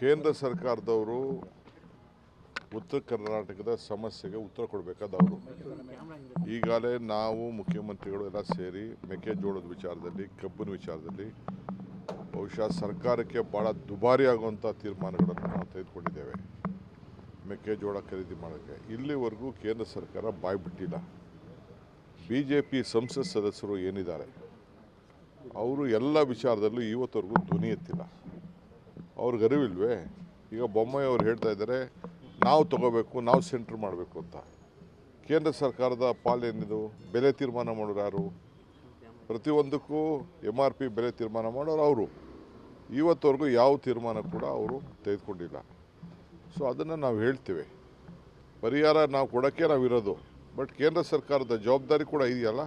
ಕೇಂದ್ರ ಸರ್ಕಾರದವರು ಉತ್ತರ ಕರ್ನಾಟಕದ ಸಮಸ್ಯೆಗೆ ಉತ್ತರ ಕೊಡಬೇಕಾದವರು. ಈಗಾಗಲೇ ನಾವು ಮುಖ್ಯಮಂತ್ರಿಗಳು ಎಲ್ಲ ಸೇರಿ ಮೆಕ್ಕೆಜೋಳದ ವಿಚಾರದಲ್ಲಿ, ಕಬ್ಬಿನ ವಿಚಾರದಲ್ಲಿ ಬಹುಶಃ ಸರ್ಕಾರಕ್ಕೆ ಭಾಳ ದುಬಾರಿ ಆಗುವಂಥ ತೀರ್ಮಾನಗಳನ್ನು ನಾವು ತೆಗೆದುಕೊಂಡಿದ್ದೇವೆ. ಮೆಕ್ಕೆಜೋಳ ಖರೀದಿ ಮಾಡೋಕ್ಕೆ. ಇಲ್ಲಿವರೆಗೂ ಕೇಂದ್ರ ಸರ್ಕಾರ ಬಾಯ್ಬಿಟ್ಟಿಲ್ಲ ಬಿ ಜೆ ಪಿ ಸಂಸತ್ ಸದಸ್ಯರು ಏನಿದ್ದಾರೆ? ಅವರು ಎಲ್ಲ ವಿಚಾರದಲ್ಲೂ ಇವತ್ತವರೆಗೂ ಧ್ವನಿ ಎತ್ತಿಲ್ಲ. ಅವ್ರಿಗೆ ಅರಿವಿಲ್ವೇ? ಈಗ ಬೊಮ್ಮಾಯಿ ಅವ್ರು ಹೇಳ್ತಾ ಇದ್ದಾರೆ, ನಾವು ತಗೋಬೇಕು, ನಾವು ಸೆಂಟ್ರ್ ಮಾಡಬೇಕು ಅಂತ. ಕೇಂದ್ರ ಸರ್ಕಾರದ ಪಾಲೇನಿದು ಬೆಲೆ ತೀರ್ಮಾನ ಮಾಡೋರು ಯಾರು? ಪ್ರತಿಯೊಂದಕ್ಕೂ ಎಂ ಆರ್ ಪಿ ಬೆಲೆ ತೀರ್ಮಾನ ಮಾಡೋರು ಅವರು. ಇವತ್ತವರೆಗೂ ಯಾವ ತೀರ್ಮಾನ ಕೂಡ ಅವರು ತೆಗೆದುಕೊಂಡಿಲ್ಲ. ಸೊ ಅದನ್ನು ನಾವು ಹೇಳ್ತೇವೆ. ಪರಿಹಾರ ನಾವು ಕೊಡೋಕ್ಕೆ ನಾವು ಇರೋದು ಬಟ್ ಕೇಂದ್ರ ಸರ್ಕಾರದ ಜವಾಬ್ದಾರಿ ಕೂಡ ಇದೆಯಲ್ಲ?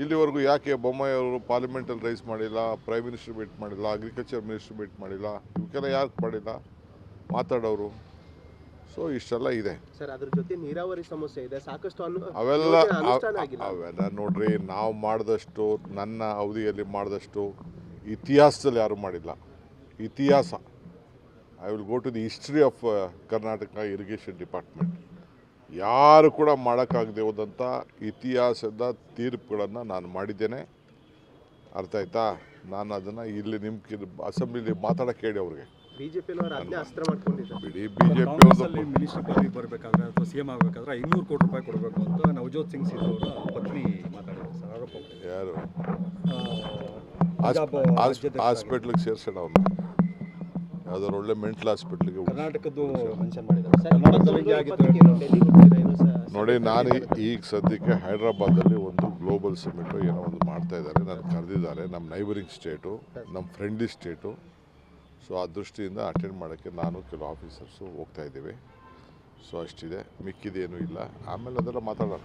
ಇಲ್ಲಿವರೆಗೂ ಯಾಕೆ ಬೊಮ್ಮಾಯಿ ಅವರು ಪಾರ್ಲಿಮೆಂಟಲ್ಲಿ ರೈಸ್ ಮಾಡಿಲ್ಲ ಪ್ರೈಮ್ ಮಿನಿಸ್ಟರ್ ಮೀಟ್ ಮಾಡಿಲ್ಲ ಅಗ್ರಿಕಲ್ಚರ್ ಮಿನಿಸ್ಟರ್ ಮೀಟ್ ಮಾಡಿಲ್ಲ ಇವಕ್ಕೆಲ್ಲ ಯಾಕೆ ಮಾಡಿಲ್ಲ? ಮಾತಾಡೋರು. ಸೊ ಇಷ್ಟೆಲ್ಲ ಇದೆ. ಸರ್ ಅದ್ರ ಜೊತೆ ನೀರಾವರಿ ಸಮಸ್ಯೆ ಇದೆ. ಸಾಕಷ್ಟು ಅವೆಲ್ಲ ಅವೆಲ್ಲ ನೋಡ್ರಿ ನಾವು ಮಾಡಿದಷ್ಟು ನನ್ನ ಅವಧಿಯಲ್ಲಿ ಮಾಡಿದಷ್ಟು ಇತಿಹಾಸದಲ್ಲಿ ಯಾರು ಮಾಡಿಲ್ಲ. ಇತಿಹಾಸ. I will go to the history of Karnataka irrigation department ಯಾರು ಕೂಡ ಮಾಡೋಕ್ಕಾಗದೆ ಹೋದಂಥ ಇತಿಹಾಸದ ತೀರ್ಪುಗಳನ್ನು ನಾನು ಮಾಡಿದ್ದೇನೆ. ಅರ್ಥ ಆಯ್ತಾ? ನಾನು ಅದನ್ನು ಇಲ್ಲಿ ನಿಮ್ಮ ಅಸೆಂಬ್ಲಿಲಿ ಮಾತಾಡೋಕೆ ಹೇಳಿ ಅವ್ರಿಗೆ. ಬಿಡಿ ಬಿ ಜೆ ಕಾಂಗ್ರೆಸ್ಸಲ್ಲಿ ಪಿ ಮಿನಿಸ್ಟರ್ ಪದವಿಗೆ ಬರಬೇಕಾದ್ರೆ ಅಥವಾ ಸಿಎಂ ಆಗಬೇಕಾದ್ರೆ ಐನೂರು ಕೋಟಿ ರೂಪಾಯಿ ಕೊಡಬೇಕು ಅಂತ ನವಜೋತ್ ಸಿಂಗ್ ಸಿಧು ಅವರ ಪತ್ನಿ ಮಾತಾಡಿದ್ರು ಸರ್ ಆರೋಪ. ಯಾರು? ಹಾಸ್ಪಿಟ್ಲಿಗೆ ಸೇರ್ಸೋಣ ಅವನು. ಯಾವ್ದಾದ್ರು ಒಳ್ಳೆ ಮೆಂಟಲ್ ಹಾಸ್ಪಿಟ್ಲಿಗೆ ಕರ್ನಾಟಕದ್ದು ಮೆನ್ಷನ್ ಮಾಡಿದ್ದಾರೆ. ನೋಡಿ ನಾನು ಈಗ ಸದ್ಯಕ್ಕೆ ಹೈದ್ರಾಬಾದಲ್ಲಿ ಒಂದು ಗ್ಲೋಬಲ್ ಸಮಿಟು ಏನೋ ಒಂದು ಮಾಡ್ತಾ ಇದ್ದಾರೆ. ನಾನು ಕರೆದಿದ್ದಾರೆ. ನಮ್ಮ ನೈಬರಿಂಗ್ ಸ್ಟೇಟು ನಮ್ಮ ಫ್ರೆಂಡ್ಲಿ ಸ್ಟೇಟು ಸೊ ಆ ದೃಷ್ಟಿಯಿಂದ ಅಟೆಂಡ್ ಮಾಡೋಕ್ಕೆ ನಾನು ಕೆಲವು ಆಫೀಸರ್ಸು ಹೋಗ್ತಾ ಇದ್ದೀವಿ. ಸೊ ಅಷ್ಟಿದೆ. ಮಿಕ್ಕಿದೇನು ಇಲ್ಲ. ಆಮೇಲೆ ಅದೆಲ್ಲ ಮಾತಾಡೋಣ.